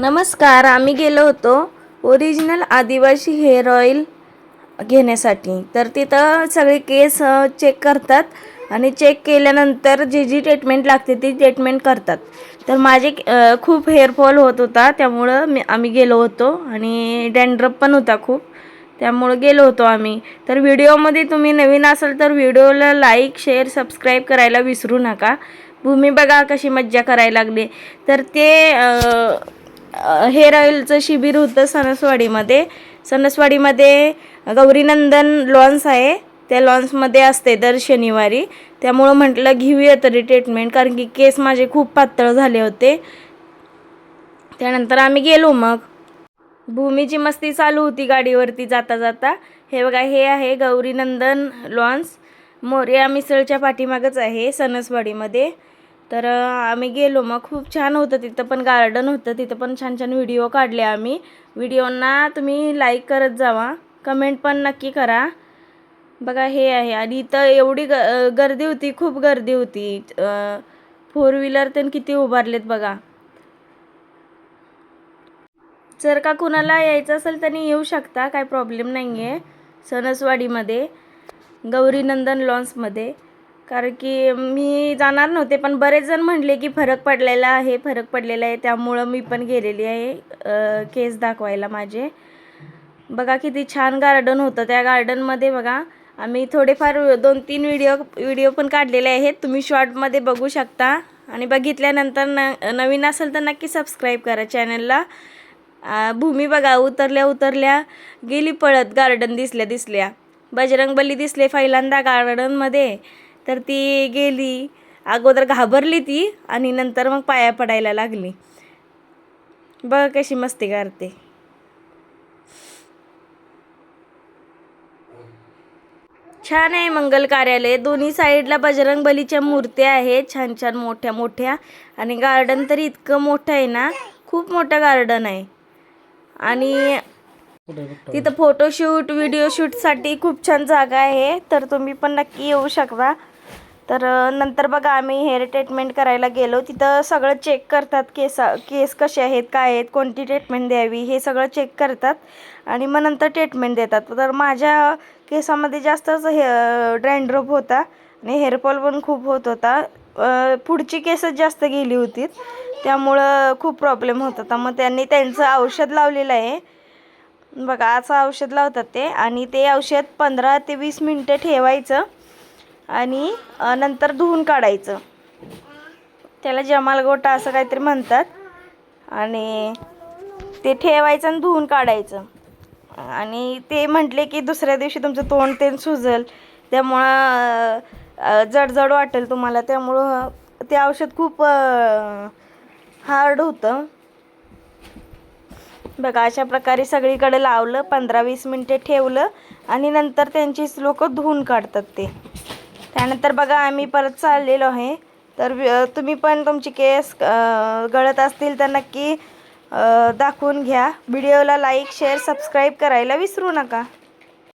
नमस्कार आम्ही गेलो होतो ओरिजिनल आदिवासी हेअर ऑइल घेण्यासाठी. तर तिथं सगळे केस चेक करतात आणि चेक केल्यानंतर जी जी ट्रीटमेंट लागते ती ट्रीटमेंट करतात. तर माझे खूप हेअरफॉल होत होता त्यामुळं मी आम्ही गेलो होतो आणि डॅन्ड्रप पण होता खूप त्यामुळं गेलो होतो आम्ही. तर व्हिडिओमध्ये तुम्ही नवीन असाल तर व्हिडिओला लाईक शेअर सबस्क्राईब करायला विसरू नका. भूमी बघा कशी मज्जा करायला लागली. तर ते हेअर ऑइलचं शिबिर होतं सणसवाडीमध्ये. सणसवाडीमध्ये गौरीनंदन लॉन्स आहे. त्या लॉन्समध्ये असते दर शनिवारी. त्यामुळं म्हटलं घेऊया तरी ट्रीटमेंट कारण की केस माझे खूप पातळ झाले होते. त्यानंतर आम्ही गेलो मग. भूमीची मस्ती चालू होती गाडीवरती जाता जाता. हे बघा हे आहे गौरीनंदन लॉन्स. मोर्या मिसळच्या पाठीमागच आहे सणसवाडीमध्ये. तर आम्ही गेलो. मग खूप छान होतं तिथं पण गार्डन होतं. तिथं पण छान छान व्हिडिओ काढले आम्ही. व्हिडिओना तुम्ही लाईक करत जावा. कमेंट पण नक्की करा. बघा हे आहे. आणि इथं एवढी ग गर्दी होती. खूप गर्दी होती. फोर व्हीलर पण किती उभारलेत बघा. जर का कुणाला यायचं असेल त्यांनी येऊ शकता. काय प्रॉब्लेम नाही आहे सणसवाडीमध्ये. गौरीनंदन लॉन्समध्ये कारण की मी जाणार नव्हते पण बरेच जण म्हणले की फरक पडलेला आहे फरक पडलेला आहे. त्यामुळं मी पण गेलेली आहे केस दाखवायला माझे. बघा किती छान गार्डन होतं. त्या गार्डनमध्ये बघा आम्ही थोडेफार दोन तीन व्हिडिओ व्हिडिओ पण काढलेले आहेत. तुम्ही शॉर्टमध्ये बघू शकता. आणि बघितल्यानंतर न नवीन असेल तर नक्की सबस्क्राईब करा चॅनलला. भूमी बघा उतरल्या उतरल्या गेली पळत गार्डन दिसल्या दिसल्या. बजरंगबली दिसले पहिल्यांदा गार्डनमध्ये. तर ती गेली. अगोदर घाबरली ती आणि नंतर मग पाया पडायला लागली. बघ कशी मस्ती करते. छान आहे मंगल कार्यालय. दोन्ही साईडला बजरंग बलीच्या मूर्त्या आहेत. छान छान मोठ्या मोठ्या. आणि गार्डन तर इतकं मोठं आहे ना खूप मोठं गार्डन आहे. आणि तिथं फोटोशूट व्हिडिओ शूटसाठी खूप छान जागा आहे. तर तुम्ही पण नक्की येऊ शकता. तर नंतर बघा आम्ही हेअर ट्रीटमेंट करायला गेलो. तिथं सगळं चेक करतात केस केस कसे आहेत काय आहेत कोणती ट्रीटमेंट द्यावी हे सगळं चेक करतात. आणि मग नंतर ट्रीटमेंट देतात. तर माझ्या केसामध्ये जास्तच हे ड्रँड्रप होता आणि हेअरफॉल पण खूप होत होता. पुढची केसच जास्त गेली होती. त्यामुळं खूप प्रॉब्लेम होत होता. मग त्यांनी त्यांचं औषध लावलेलं आहे. बघा असं औषध लावतात ते. आणि ते औषध पंधरा ते वीस मिनटं ठेवायचं. आणि नंतर धुवून काढायचं. त्याला जमाल गोटा असं काहीतरी म्हणतात. आणि ते ठेवायचं आणि धुवून काढायचं. आणि ते म्हटले की दुसऱ्या दिवशी तुमचं तोंड ते सुजल. त्यामुळं जडजड वाटेल तुम्हाला. त्यामुळं ते औषध खूप हार्ड होतं. बघा अशा प्रकारे सगळीकडे लावलं पंधरा वीस मिनटे ठेवलं. आणि नंतर त्यांचीच लोक धुवून काढतात ते. त्यानंतर बघा आम्ही परत चाललेलो आहे. तर तुम्ही पण तुमची केस गळत असतील तर नक्की दाखवून घ्या. व्हिडिओला लाईक शेअर सबस्क्राईब करायला विसरू नका.